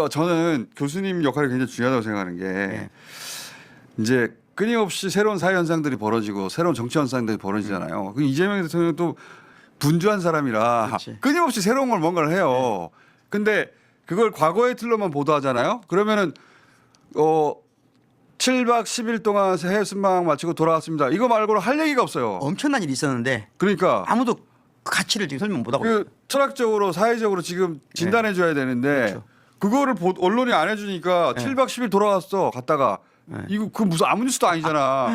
어, 저는 교수님 역할이 굉장히 중요하다고 생각하는 게 네. 이제 끊임없이 새로운 사회 현상들이 벌어지고 새로운 정치 현상들이 벌어지잖아요. 그 이재명 대통령은 또 분주한 사람이라 그렇지. 끊임없이 새로운 걸 뭔가를 해요. 근데 그걸 과거의 틀로만 보도하잖아요. 그러면은 어 7박 10일 동안 해외 순방 마치고 돌아왔습니다. 이거 말고는 할 얘기가 없어요. 엄청난 일이 있었는데 그러니까 아무도 그 가치를 지금 설명 못 하고 있어요. 그 철학적으로 사회적으로 지금 진단해 줘야 되는데 네. 그렇죠. 그거를 언론이 안 해주니까 네. 7박 10일 돌아갔어 갔다가 네. 이거 그 무슨 아무 뉴스도 아니잖아.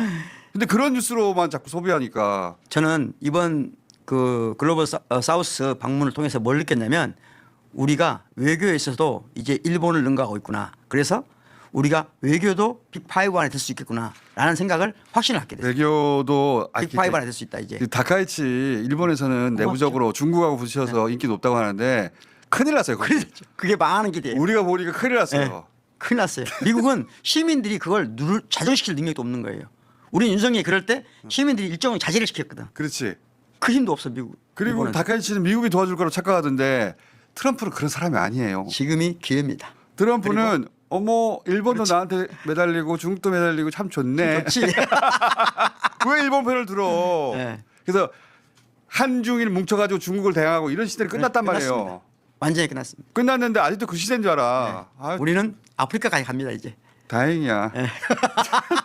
근데 그런 뉴스로만 자꾸 소비하니까 저는 이번 그 글로벌 사- 어, 사우스 방문을 통해서 뭘 느꼈냐면 우리가 외교에 있어서도 이제 일본을 능가하고 있구나. 그래서 우리가 외교도 빅5 안에 들 수 있겠구나라는 생각을 확신을 갖게 됐어요. 외교도 아, 빅5 안에 들 수 있다 이제. 그 다카이치 일본에서는 내부적으로 중국하고 부딪혀서 인기 높다고 하는데 큰일 났어요. 그래서 그게 망하는 길이에요. 우리가 보니까 큰일 났어요. 네. 큰일 났어요. 미국은 시민들이 그걸 누를 자정시킬 능력도 없는 거예요. 우리 윤석열이 그럴 때 시민들이 일정을 자제를 시켰거든. 그렇지. 그 힘도 없어 미국. 그리고 일본은. 다카이치는 미국이 도와줄 거라고 착각하던데 트럼프는 그런 사람이 아니에요. 지금이 기회입니다. 트럼프는 어머 일본도 나한테 매달리고 중국도 매달리고 참 좋네. 좋지. 왜 일본 편을 들어? 네. 그래서 한중일 뭉쳐가지고 중국을 대항하고 이런 시대는 끝났단 말이에요. 끝났습니다. 완전히 끝났습니다. 끝났는데 아직도 그 시대인 줄 알아. 아, 우리는 아프리카까지 갑니다 이제. 다행이야.